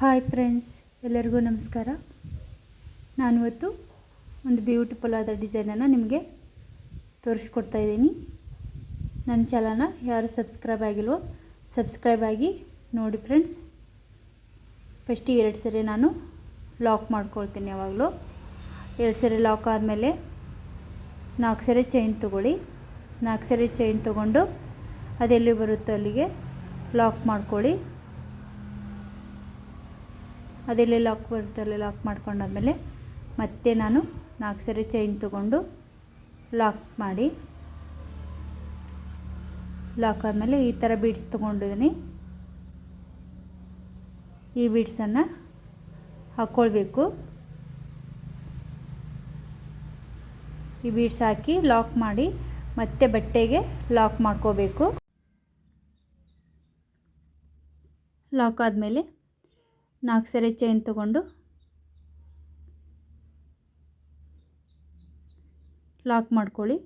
Hi friends ಎಲ್ಲರಿಗೂ ನಮಸ್ಕಾರ. ನಾನು ಇವತ್ತು ಒಂದು ಬ್ಯೂಟಿಫುಲ್ ಆದ ಡಿಸೈನನ್ನು ನಿಮಗೆ ತೋರಿಸ್ಕೊಡ್ತಾ ಇದ್ದೀನಿ. ನನ್ನ ಚಾನಲ್ನ ಯಾರು ಸಬ್ಸ್ಕ್ರೈಬ್ ಆಗಿಲ್ವೋ ಸಬ್ಸ್ಕ್ರೈಬ್ ಆಗಿ ನೋಡಿ ಫ್ರೆಂಡ್ಸ್ ಫಸ್ಟಿಗೆ ಎರಡು ಸರಿ ನಾನು ಲಾಕ್ ಮಾಡ್ಕೊಳ್ತೀನಿ ಯಾವಾಗಲೂ. ಎರಡು ಸರಿ ಲಾಕ್ ಆದಮೇಲೆ ನಾಲ್ಕು ಸರಿ ಚೈನ್ ತೊಗೊಳ್ಳಿ. ನಾಲ್ಕು ಸರಿ ಚೈನ್ ತೊಗೊಂಡು ಅದೆಲ್ಲಿ ಬರುತ್ತೋ ಅಲ್ಲಿಗೆ ಲಾಕ್ ಮಾಡ್ಕೊಳ್ಳಿ. ಅದೆಲ್ಲಿ ಲಾಕ್ ಬರ್ತಲ್ಲ ಲಾಕ್ ಮಾಡ್ಕೊಂಡಾದಮೇಲೆ ಮತ್ತೆ ನಾನು ನಾಲ್ಕು ಸರಿ ಚೈನ್ ತೊಗೊಂಡು ಲಾಕ್ ಮಾಡಿ ಲಾಕ್ ಆದಮೇಲೆ ಈ ಥರ ಬೀಡ್ಸ್ ತೊಗೊಂಡಿದ್ದೀನಿ. ಈ ಬೀಡ್ಸನ್ನು ಹಾಕ್ಕೊಳ್ಬೇಕು ಈ ಬೀಡ್ಸ್ ಹಾಕಿ ಲಾಕ್ ಮಾಡಿ ಮತ್ತೆ ಬಟ್ಟೆಗೆ ಲಾಕ್ ಮಾಡ್ಕೋಬೇಕು. ಲಾಕ್ ಆದಮೇಲೆ ನಾಲ್ಕು ಸರಿ ಚೈನ್ ತಗೊಂಡು ಲಾಕ್ ಮಾಡ್ಕೊಳ್ಳಿ.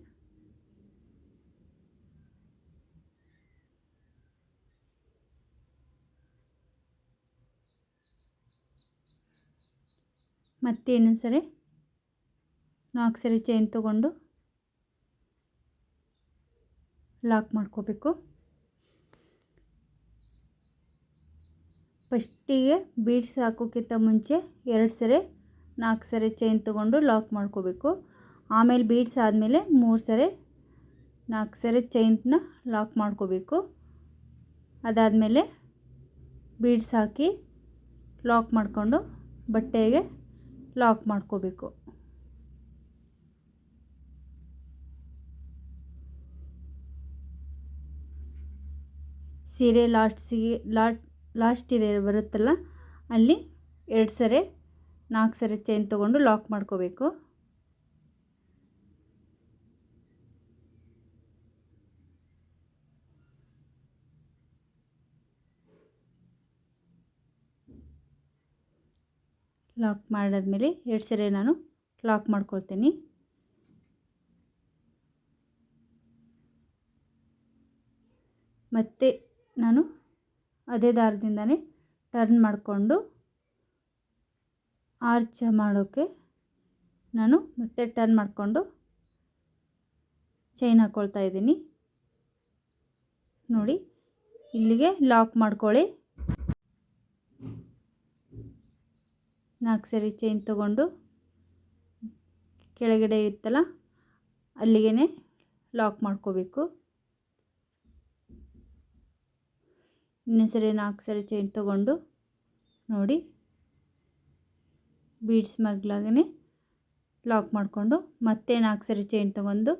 ಮತ್ತೆ ಇನ್ನೊಂದು ಸರಿ ನಾಲ್ಕು ಸರಿ ಚೈನ್ ತಗೊಂಡು ಲಾಕ್ ಮಾಡ್ಕೋಬೇಕು. ಫಸ್ಟಿಗೆ ಬೀಡ್ಸ್ ಹಾಕೋಕ್ಕಿಂತ ಮುಂಚೆ ಎರಡು ಸರಿ, ನಾಲ್ಕು ಸರಿ ಚೈನ್ ತೊಗೊಂಡು ಲಾಕ್ ಮಾಡ್ಕೋಬೇಕು. ಆಮೇಲೆ ಬೀಡ್ಸ್ ಆದಮೇಲೆ ಮೂರು ಸರಿ, ನಾಲ್ಕು ಸರಿ ಚೈನ್ನ ಲಾಕ್ ಮಾಡ್ಕೋಬೇಕು. ಅದಾದಮೇಲೆ ಬೀಡ್ಸ್ ಹಾಕಿ ಲಾಕ್ ಮಾಡಿಕೊಂಡು ಬಟ್ಟೆಗೆ ಲಾಕ್ ಮಾಡ್ಕೋಬೇಕು. ಸೀರೆ ಲಾಟ್ಸಿಗೆ ಲಾಟ್ ಲಾಸ್ಟ್ ಇದೆ ಬರುತ್ತಲ್ಲ, ಅಲ್ಲಿ ಎರಡು ಸರಿ, ನಾಲ್ಕು ಸರಿ ಚೈನ್ ತೊಗೊಂಡು ಲಾಕ್ ಮಾಡ್ಕೋಬೇಕು. ಲಾಕ್ ಮಾಡಾದ್ಮೇಲೆ ಎರಡು ಸರಿ ನಾನು ಲಾಕ್ ಮಾಡ್ಕೊಳ್ತೀನಿ. ಮತ್ತು ನಾನು ಅದೇ ದಾರದಿಂದನೇ ಟರ್ನ್ ಮಾಡಿಕೊಂಡು ಆರ್ಚ್ ಮಾಡೋಕ್ಕೆ ನಾನು ಮತ್ತೆ ಟರ್ನ್ ಮಾಡಿಕೊಂಡು ಚೈನ್ ಹಾಕ್ಕೊಳ್ತಾ ಇದ್ದೀನಿ. ನೋಡಿ, ಇಲ್ಲಿಗೆ ಲಾಕ್ ಮಾಡ್ಕೊಳ್ಳಿ. ನಾಲ್ಕು ಸರಿ ಚೈನ್ ತಗೊಂಡು ಕೆಳಗಡೆ ಇತ್ತಲ್ಲ ಅಲ್ಲಿಗೆ ಲಾಕ್ ಮಾಡ್ಕೋಬೇಕು. ಇನ್ನೊಂದು ಸರಿ ನಾಲ್ಕು ಸರಿ ಚೈನ್ ತೊಗೊಂಡು ನೋಡಿ ಬೀಡ್ಸ್ ಮಗ್ಲಾಗೇ ಲಾಕ್ ಮಾಡಿಕೊಂಡು ಮತ್ತೆ ನಾಲ್ಕು ಸರಿ ಚೈನ್ ತೊಗೊಂಡು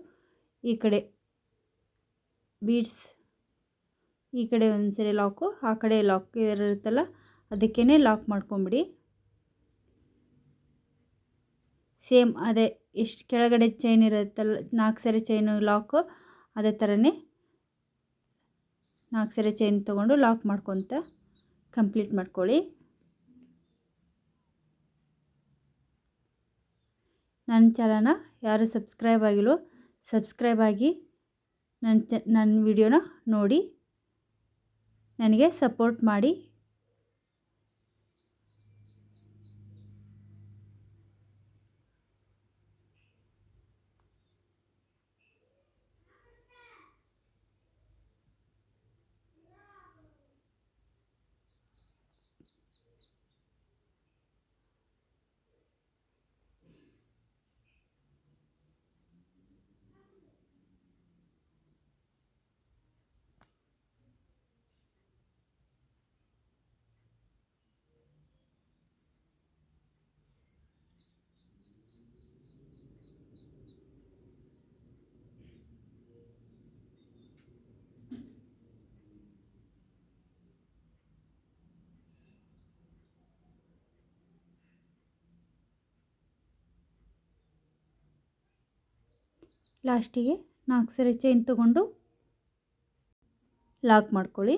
ಈ ಕಡೆ ಬೀಡ್ಸ್ ಈ ಕಡೆ ಒಂದು ಸರಿ ಲಾಕು ಆ ಕಡೆ ಲಾಕ್ ಇರುತ್ತಲ್ಲ ಅದಕ್ಕೇ ಲಾಕ್ ಮಾಡ್ಕೊಂಬಿಡಿ. ಸೇಮ್ ಅದೇ, ಎಷ್ಟು ಕೆಳಗಡೆ ಚೈನ್ ಇರುತ್ತಲ್ಲ, ನಾಲ್ಕು ಸರಿ ಚೈನು ಲಾಕು ಅದೇ ಥರನೇ ನಾಲ್ಕು ಸರಿ ಚೈನ್ ತೊಗೊಂಡು ಲಾಕ್ ಮಾಡ್ಕೊತ ಕಂಪ್ಲೀಟ್ ಮಾಡ್ಕೊಳ್ಳಿ. ನನ್ನ ಚಾನಲ್ನ ಯಾರು ಸಬ್ಸ್ಕ್ರೈಬ್ ಆಗಿಲ್ಲೋ ಸಬ್ಸ್ಕ್ರೈಬ್ ಆಗಿ ನನ್ನ ಚ ನನ್ನ ವಿಡಿಯೋನ ನೋಡಿ ನನಗೆ ಸಪೋರ್ಟ್ ಮಾಡಿ. ಲಾಸ್ಟಿಗೆ ನಾಲ್ಕು ಸರಿ ಚೈನ್ ತಗೊಂಡು ಲಾಕ್ ಮಾಡ್ಕೊಳ್ಳಿ.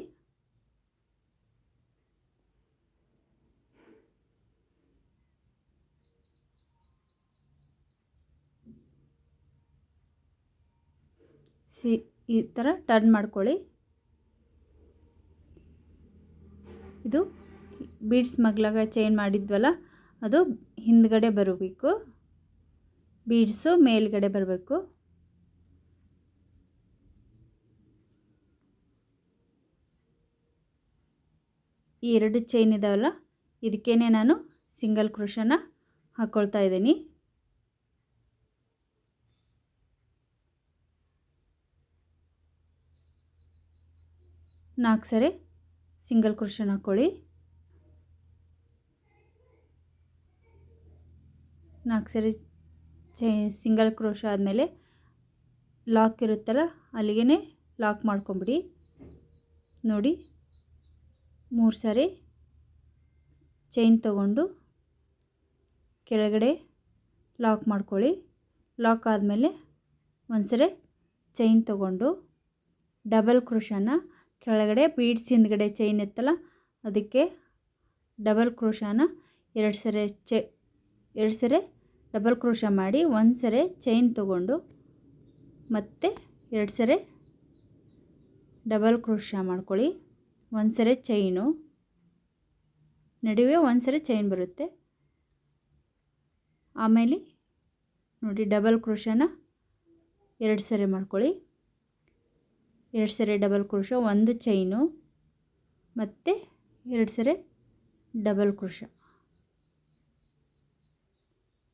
ಸಿ, ಈ ಥರ ಟರ್ನ್ ಮಾಡ್ಕೊಳ್ಳಿ. ಇದು ಬೀಡ್ಸ್ ಮಗ್ಲಾಗ ಚೈನ್ ಮಾಡಿದ್ವಲ್ಲ, ಅದು ಹಿಂದ್ಗಡೆ ಬರಬೇಕು. ಬೀಡ್ಸು ಮೇಲ್ಗಡೆ ಬರಬೇಕು. ಈ ಎರಡು ಚೈನ್ ಇದಾವಲ್ಲ ಇದಕ್ಕೇ ನಾನು ಸಿಂಗಲ್ ಕ್ರೋಶನ ಹಾಕ್ಕೊಳ್ತಾ ಇದ್ದೀನಿ. ನಾಲ್ಕು ಸರಿ ಸಿಂಗಲ್ ಕ್ರೋಶನ್ ಹಾಕ್ಕೊಳ್ಳಿ ನಾಲ್ಕು ಸರಿ ಚೈ ಸಿಂಗಲ್ ಕ್ರೋಶ ಆದಮೇಲೆ ಲಾಕ್ ಇರುತ್ತಲ್ಲ ಅಲ್ಲಿಗೆ ಲಾಕ್ ಮಾಡ್ಕೊಂಬಿಡಿ. ನೋಡಿ. ಮೂರು ಸಾರಿ ಚೈನ್ ತಗೊಂಡು ಕೆಳಗಡೆ ಲಾಕ್ ಮಾಡ್ಕೊಳ್ಳಿ. ಲಾಕ್ ಆದಮೇಲೆ ಒಂದ್ಸರಿ ಚೈನ್ ತಗೊಂಡು ಡಬಲ್ ಕ್ರೋಶನ ಕೆಳಗಡೆ ಬೀಡ್ಸ್ ಹಿಂದ್ಗಡೆ ಚೈನ್ ಇತ್ತಲ್ಲ, ಅದಕ್ಕೆ ಡಬಲ್ ಕ್ರೋಶನ ಎರಡು ಸರಿ ಚೈ ಎರಡು ಸರಿ ಡಬಲ್ ಕ್ರೋಶ ಮಾಡಿ ಒಂದು ಸರಿ ಚೈನ್ ತಗೊಂಡು ಮತ್ತೆ ಎರಡು ಸರಿ ಡಬಲ್ ಕ್ರೋಶ ಮಾಡ್ಕೊಳ್ಳಿ. ಒಂದು ಚೈನು ನಡುವೆ ಒಂದು ಚೈನ್ ಬರುತ್ತೆ. ಆಮೇಲೆ ನೋಡಿ ಡಬಲ್ ಕ್ರೋಶನ ಎರಡು ಸರಿ ಮಾಡ್ಕೊಳ್ಳಿ. ಎರಡು ಸರಿ ಡಬಲ್ ಕ್ರೋಶ ಒಂದು ಚೈನು ಮತ್ತು ಎರಡು ಸರಿ ಡಬಲ್ ಕ್ರೋಶ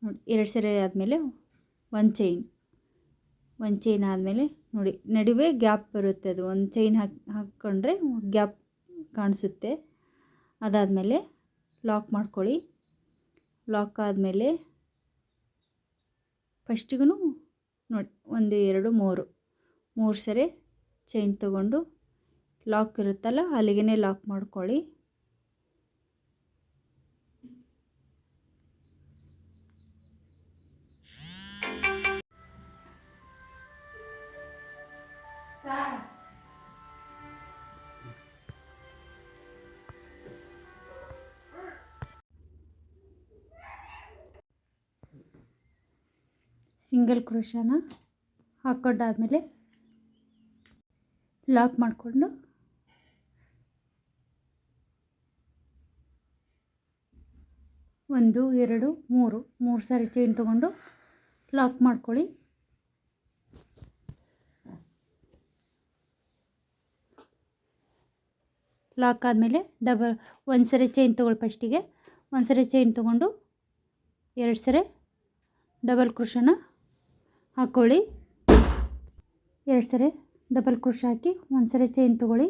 ನೋಡಿ ಎರಡು ಸರಿ ಆದಮೇಲೆ ಒಂದು ಚೈನ್ ಒಂದು ಚೈನ್ ಆದಮೇಲೆ ನೋಡಿ ನಡುವೆ ಗ್ಯಾಪ್ ಬರುತ್ತೆ ಅದು. ಒಂದು ಚೈನ್ ಹಾಕಿ, ಹಾಕ್ಕೊಂಡ್ರೆ ಗ್ಯಾಪ್ ಕಾಣಿಸುತ್ತೆ. ಅದಾದಮೇಲೆ ಲಾಕ್ ಮಾಡ್ಕೊಳ್ಳಿ. ಲಾಕ್ ಆದಮೇಲೆ ಫಸ್ಟಿಗೂ ನೋಡಿ, ಒಂದು, ಎರಡು, ಮೂರು. ಮೂರು ಸರಿ ಚೈನ್ ತಗೊಂಡು ಲಾಕ್ ಇರುತ್ತಲ್ಲ ಅಲ್ಲಿಗೆ ಲಾಕ್ ಮಾಡ್ಕೊಳ್ಳಿ. ಸಿಂಗಲ್ ಕ್ರೋಶನ ಹಾಕ್ಕೊಂಡಾದಮೇಲೆ ಲಾಕ್ ಮಾಡಿಕೊಂಡು ಒಂದು, ಎರಡು, ಮೂರು ಮೂರು ಸಾರಿ ಚೈನ್ ತೊಗೊಂಡು ಲಾಕ್ ಮಾಡ್ಕೊಳ್ಳಿ. ಲಾಕ್ ಆದಮೇಲೆ ಡಬಲ್, ಒಂದು ಸರಿ ಚೈನ್ ತೊಗೊಳ್ಳಿ ಫಸ್ಟಿಗೆ. ಒಂದು ಸರಿ ಚೈನ್ ತೊಗೊಂಡು ಎರಡು ಸರಿ ಡಬಲ್ ಕ್ರೋಶನ ಹಾಕ್ಕೊಳ್ಳಿ ಎರಡು ಸರಿ ಡಬಲ್ ಕ್ರೋಶ ಹಾಕಿ ಒಂದು ಸರಿ ಚೈನ್ ತೊಗೊಳ್ಳಿ.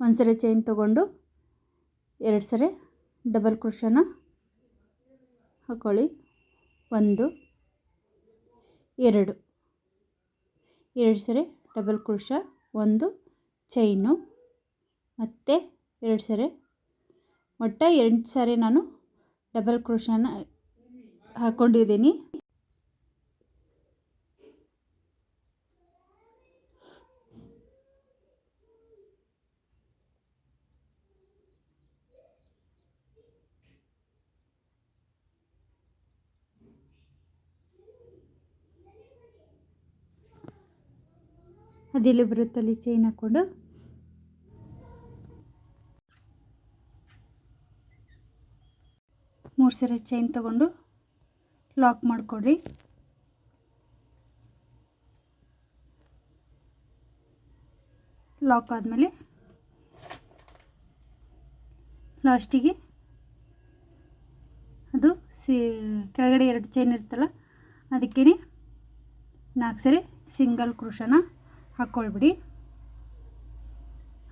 ಒಂದು ಸರಿ ಚೈನ್ ತೊಗೊಂಡು ಎರಡು ಸರಿ ಡಬಲ್ ಕ್ರೋಶನ ಹಾಕ್ಕೊಳ್ಳಿ ಒಂದು, ಎರಡು. ಎರಡು ಸರಿ ಡಬಲ್ ಕ್ರೋಶ ಒಂದು ಚೈನು ಮತ್ತು ಎರಡು ಸರಿ ಒಟ್ಟು ಎರಡು ಸಾರಿ ನಾನು ಡಬಲ್ ಕ್ರೋಶನ ಹಾಕ್ಕೊಂಡಿದ್ದೀನಿ ಅದೆಲ್ಲಿ ಬರುತ್ತಲ್ಲಿ ಚೈನ್ ಹಾಕ್ಕೊಂಡು ಮೂರು ಸರಿ ಚೈನ್ ತಗೊಂಡು ಲಾಕ್ ಮಾಡಿಕೊಡ್ರಿ. ಲಾಕ್ ಆದಮೇಲೆ ಲಾಸ್ಟಿಗೆ ಅದು ಸಿ ಕೆಳಗಡೆ ಎರಡು ಚೈನ್ ಇರುತ್ತಲ್ಲ ಅದಕ್ಕೇ ನಾಲ್ಕು ಸರಿ ಸಿಂಗಲ್ ಕ್ರೋಶನ ಹಾಕ್ಕೊಳ್ಬಿಡಿ.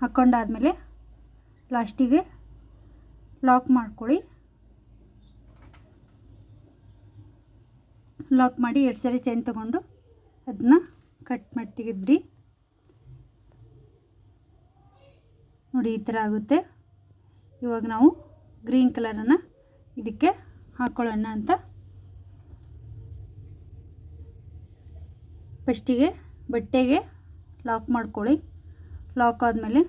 ಹಾಕ್ಕೊಂಡಾದಮೇಲೆ ಲಾಸ್ಟಿಗೆ ಲಾಕ್ ಮಾಡ್ಕೊಳ್ಳಿ. ಲಾಕ್ ಮಾಡಿ ಎರಡು ಸರಿ ಚೈನ್ ತೊಗೊಂಡು ಅದನ್ನ ಕಟ್ ಮಾಡಿ ತೆಗೆದ್ಬಿಡಿ. ನೋಡಿ ಈ ಥರ ಆಗುತ್ತೆ. ಇವಾಗ ನಾವು ಗ್ರೀನ್ ಕಲರನ್ನು ಇದಕ್ಕೆ ಹಾಕ್ಕೊಳ್ಳೋಣ ಅಂತ. ಫಸ್ಟಿಗೆ ಬಟ್ಟೆಗೆ ಲಾಕ್ ಮಾಡ್ಕೊಳ್ಳಿ. ಲಾಕ್ ಆದಮೇಲೆ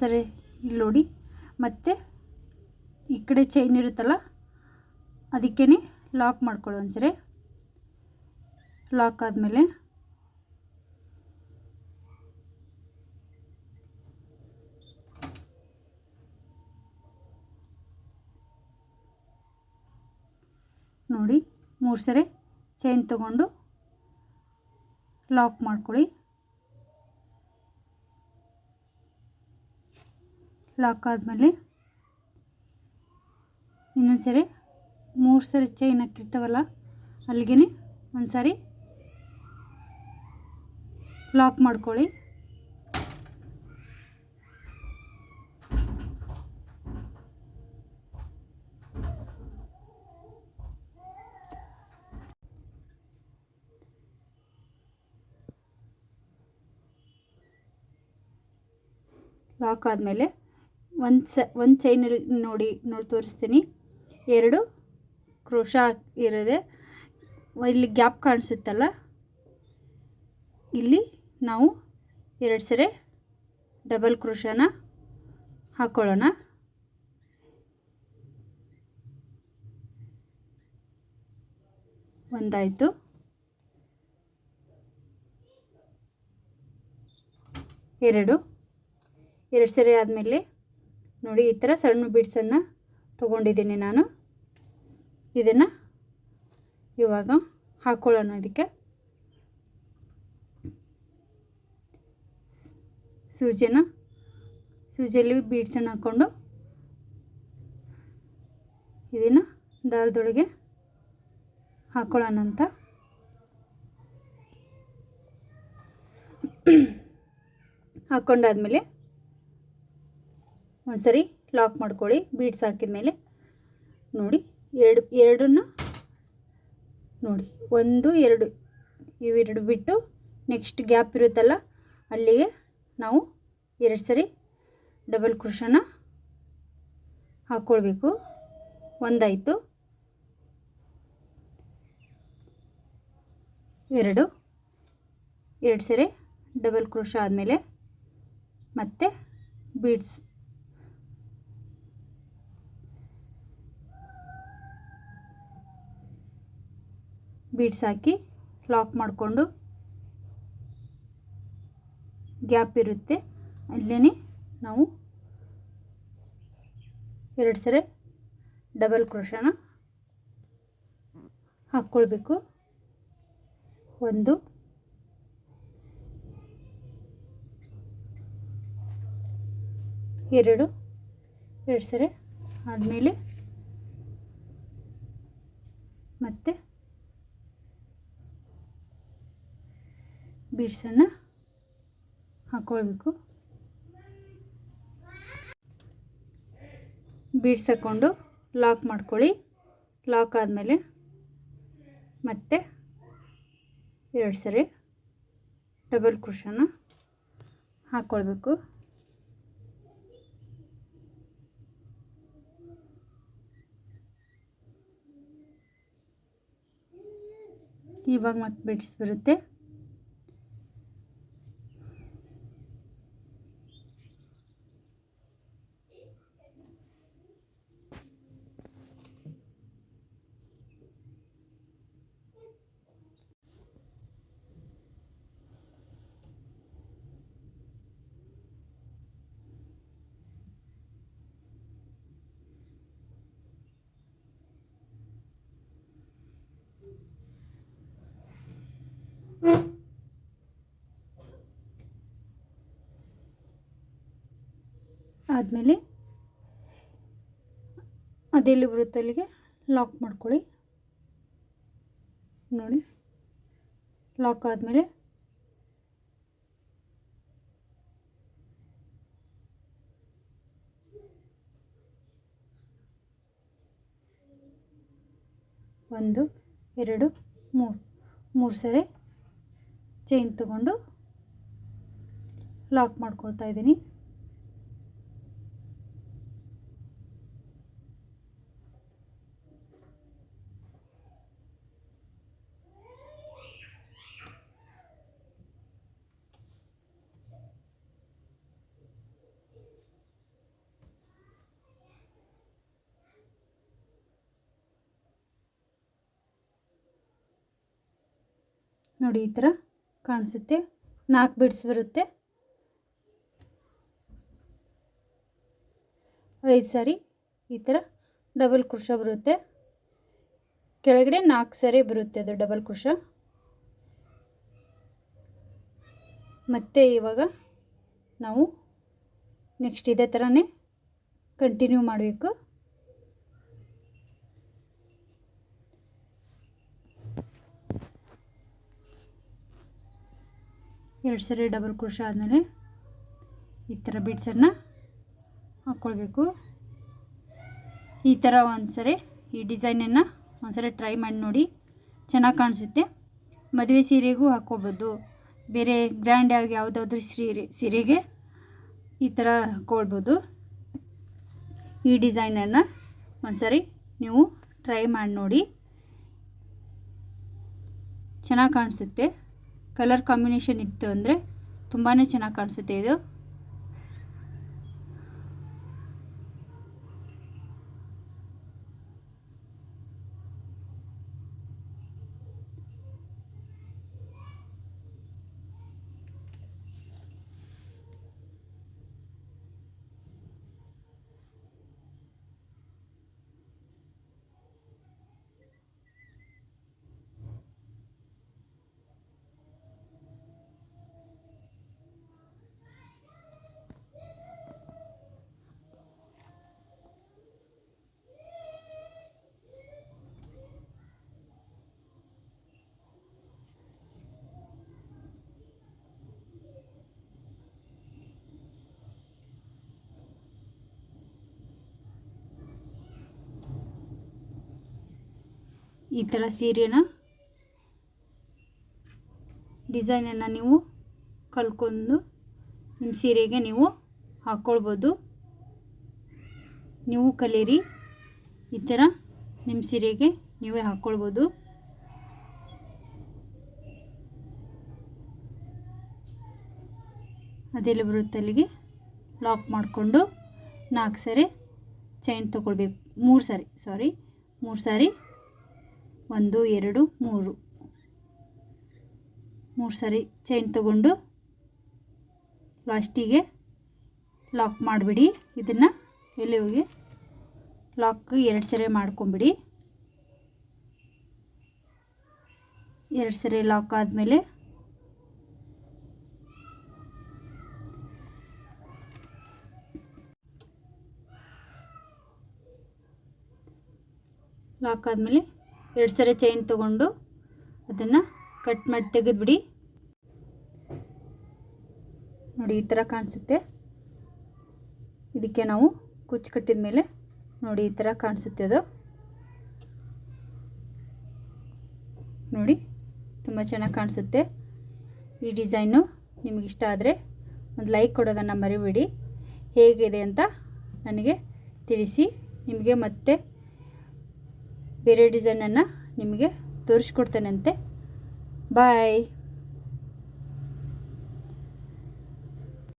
ಸರಿ, ಇಲ್ಲಿ ನೋಡಿ. ಮತ್ತು ಈ ಕಡೆ ಚೈನ್ ಇರುತ್ತಲ್ಲ ಅದಕ್ಕೇ ಲಾಕ್ ಮಾಡ್ಕೊಳ್ಳಿ ಒಂದ್ಸರಿ. ಲಾಕ್ ಆದಮೇಲೆ ನೋಡಿ, ಮೂರು ಸರಿ ಚೈನ್ ತಗೊಂಡು ಲಾಕ್ ಮಾಡ್ಕೊಳ್ಳಿ. ಲಾಕ್ ಆದಮೇಲೆ ಇನ್ನೊಂದು ಸರಿ ಮೂರು ಸರಿ ಚೈನ್ ಹಾಕಿರ್ತಾವಲ್ಲ ಅಲ್ಲಿಗೆ ಒಂದು ಸಾರಿ ಲಾಕ್ ಮಾಡ್ಕೊಳ್ಳಿ. ಲಾಕ್ ಆದಮೇಲೆ ಒಂದು ಸ, ಒಂದು ಚೈನಲ್ಲಿ ನೋಡಿ ನೋಡಿ ತೋರಿಸ್ತೀನಿ. ಎರಡು ಕ್ರೋಶ ಇರೋದೆ, ಇಲ್ಲಿ ಗ್ಯಾಪ್ ಕಾಣಿಸುತ್ತಲ್ಲ? ಇಲ್ಲಿ ನಾವು ಎರಡು ಸರಿ ಡಬಲ್ ಕ್ರೋಶನ ಹಾಕ್ಕೊಳ್ಳೋಣ ಒಂದಾಯಿತು. ಎರಡು. ಎರಡು ಸರಿ ಆದಮೇಲೆ ನೋಡಿ, ಈ ಥರ ಸಣ್ಣ ಬೀಡ್ಸನ್ನು ತೊಗೊಂಡಿದ್ದೀನಿ ನಾನು. ಇದನ್ನು ಇವಾಗ ಹಾಕ್ಕೊಳ್ಳೋಣ ಅದಕ್ಕೆ ಸೂಜಿನ, ಸೂಜಿಯಲ್ಲಿ ಬೀಡ್ಸನ್ನು ಹಾಕ್ಕೊಂಡು ಇದನ್ನು ದಾರದೊಳಗೆ ಹಾಕ್ಕೊಳ್ಳೋಣ ಅಂತ. ಹಾಕ್ಕೊಂಡಾದ್ಮೇಲೆ ಒಂದು ಸರಿ ಲಾಕ್ ಮಾಡ್ಕೊಳ್ಳಿ, ಬೀಡ್ಸ್ ಹಾಕಿದ ಮೇಲೆ. ನೋಡಿ, ಎರಡು, ಎರಡನ್ನ ನೋಡಿ, ಒಂದು, ಎರಡು. ಇವೆರಡು ಬಿಟ್ಟು ನೆಕ್ಸ್ಟ್ ಗ್ಯಾಪ್ ಇರುತ್ತಲ್ಲ, ಅಲ್ಲಿಗೆ ನಾವು ಎರಡು ಸರಿ ಡಬಲ್ ಕ್ರೋಶನ ಹಾಕ್ಕೊಳ್ಬೇಕು ಒಂದಾಯಿತು. ಎರಡು. ಎರಡು ಸರಿ ಡಬಲ್ ಕ್ರೋಶ ಆದಮೇಲೆ ಮತ್ತೆ ಬೀಡ್ಸ್ ಬೀಡ್ಸ್ ಹಾಕಿ ಲಾಕ್ ಮಾಡಿಕೊಂಡು ಗ್ಯಾಪ್ ಇರುತ್ತೆ. ಅಲ್ಲೇ ನಾವು ಎರಡು ಸರಿ ಡಬಲ್ ಕ್ರೋಶನ ಹಾಕ್ಕೊಳ್ಬೇಕು. ಒಂದು, ಎರಡು ಎರಡು ಸರಿ ಆದಮೇಲೆ ಮತ್ತೆ ಬೀಡ್ಸನ್ನು ಹಾಕ್ಕೊಳ್ಬೇಕು ಬೀಡ್ಸ್ ಹಾಕ್ಕೊಂಡು ಲಾಕ್ ಮಾಡ್ಕೊಳ್ಳಿ. ಲಾಕ್ ಆದಮೇಲೆ ಮತ್ತೆ ಎರಡು ಸರಿ ಡಬಲ್ ಕ್ರೋಶನ ಹಾಕ್ಕೊಳ್ಬೇಕು ಇವಾಗ ಮತ್ತೆ ಬಿಡ್ಸ್ ಬರುತ್ತೆ. ಆದಮೇಲೆ ಅದೆಲ್ಲಿ ಬರುತ್ತೆ ಅಲ್ಲಿಗೆ? ಲಾಕ್ ಮಾಡ್ಕೊಳ್ಳಿ. ನೋಡಿ. ಲಾಕ್ ಆದಮೇಲೆ ಒಂದು ಎರಡು ಮೂರು. ಮೂರು ಸರಿ. ಚೈನ್ ತಗೊಂಡು ಲಾಕ್ ಮಾಡ್ಕೊಳ್ತಾ ಇದ್ದೀನಿ. ನೋಡಿ ಈ ಥರ ಕಾಣಿಸುತ್ತೆ. ನಾಲ್ಕು ಬಿಡ್ಸ್ ಬರುತ್ತೆ. ಐದು ಸಾರಿ ಈ ಥರ ಡಬಲ್ ಕುರ್ಷ ಬರುತ್ತೆ. ಕೆಳಗಡೆ ನಾಲ್ಕು ಸರಿ ಬರುತ್ತೆ ಅದು ಡಬಲ್ ಕುರ್ಷ ಮತ್ತು ಇವಾಗ ನಾವು ನೆಕ್ಸ್ಟ್ ಇದೇ ಥರನೇ ಕಂಟಿನ್ಯೂ ಮಾಡಬೇಕು. ಎರಡು ಸರಿ ಡಬಲ್ ಕ್ರೋಶ ಆದಮೇಲೆ ಈ ಥರ ಬಿಡ್ಸನ್ನು ಹಾಕ್ಕೊಳ್ಬೇಕು. ಈ ಥರ ಒಂದು ಸರಿ ಈ ಡಿಸೈನನ್ನು ಒಂದು ಸರಿ ಟ್ರೈ ಮಾಡಿ ನೋಡಿ ಚೆನ್ನಾಗಿ ಕಾಣಿಸುತ್ತೆ. ಮದುವೆ ಸೀರೆಗೂ ಹಾಕ್ಕೋಬೋದು. ಬೇರೆ ಗ್ರ್ಯಾಂಡಾಗಿ ಯಾವುದಾದ್ರೂ ಸೀರೆ, ಸೀರೆಗೆ ಈ ಥರ ಹಾಕ್ಕೊಳ್ಬೋದು. ಈ ಡಿಸೈನನ್ನು ಒಂದ್ಸರಿ ನೀವು ಟ್ರೈ ಮಾಡಿ ನೋಡಿ. ಚೆನ್ನಾಗಿ ಕಾಣಿಸುತ್ತೆ. ಕಲರ್ ಕಾಂಬಿನೇಷನ್ ಇತ್ತು ಅಂದರೆ ತುಂಬಾ ಚೆನ್ನಾಗಿ ಕಾಣಿಸುತ್ತೆ ಇದು. ಈ ಥರ ಸೀರೆನ ಡಿಸೈನನ್ನು ನೀವು ಕಲ್ಕೊಂಡು ನಿಮ್ಮ ಸೀರೆಗೆ ನೀವು ಹಾಕ್ಕೊಳ್ಬೋದು ನೀವು ಕಲೀರಿ. ಈ ಥರ ನಿಮ್ಮ ಸೀರೆಗೆ ನೀವೇ ಹಾಕ್ಕೊಳ್ಬೋದು ಅದೆಲ್ಲ ಬರುತ್ತೆ ಅಲ್ಲಿಗೆ. ಲಾಕ್ ಮಾಡಿಕೊಂಡು ನಾಲ್ಕು ಸರಿ ಚೈನ್ ತೊಗೊಳ್ಬೇಕು. ಮೂರು ಸಾರಿ ಸಾರಿ ಮೂರು ಸಾರಿ ಒಂದು, ಎರಡು, ಮೂರು. ಮೂರು ಸರಿ ಚೈನ್ ತಗೊಂಡು ಲಾಸ್ಟಿಗೆ ಲಾಕ್ ಮಾಡಿಬಿಡಿ. ಇದನ್ನು ಎಲ್ಲಿ ಹೋಗಿ? ಲಾಕ್ ಎರಡು ಸರಿ ಮಾಡ್ಕೊಂಬಿಡಿ. ಎರಡು ಸರಿ ಲಾಕ್ ಆದಮೇಲೆ ಲಾಕ್ ಆದಮೇಲೆ ಎರಡು ಸರಿ ಚೈನ್ ತೊಗೊಂಡು ಅದನ್ನು ಕಟ್ ಮಾಡಿ ತೆಗೆದುಬಿಡಿ. ನೋಡಿ ಈ ಥರ ಕಾಣಿಸುತ್ತೆ. ಇದಕ್ಕೆ ನಾವು ಕುಚ್ಚು ಕಟ್ಟಿದ ಮೇಲೆ ನೋಡಿ ಈ ಥರ ಕಾಣಿಸುತ್ತೆ ಅದು. ನೋಡಿ ತುಂಬ ಚೆನ್ನಾಗಿ ಕಾಣಿಸುತ್ತೆ. ಈ ಡಿಸೈನು ನಿಮಗಿಷ್ಟ ಆದರೆ ಒಂದು ಲೈಕ್ ಕೊಡೋದನ್ನು ಮರಿಬೇಡಿ. ಹೇಗಿದೆ ಅಂತ ನನಗೆ ತಿಳಿಸಿ. ನಿಮಗೆ ಮತ್ತೆ ಬೇರೆ ಡಿಸೈನನ್ನು ನಿಮಗೆ ತೋರಿಸ್ಕೊಡ್ತೇನಂತೆ. ಬಾಯ್.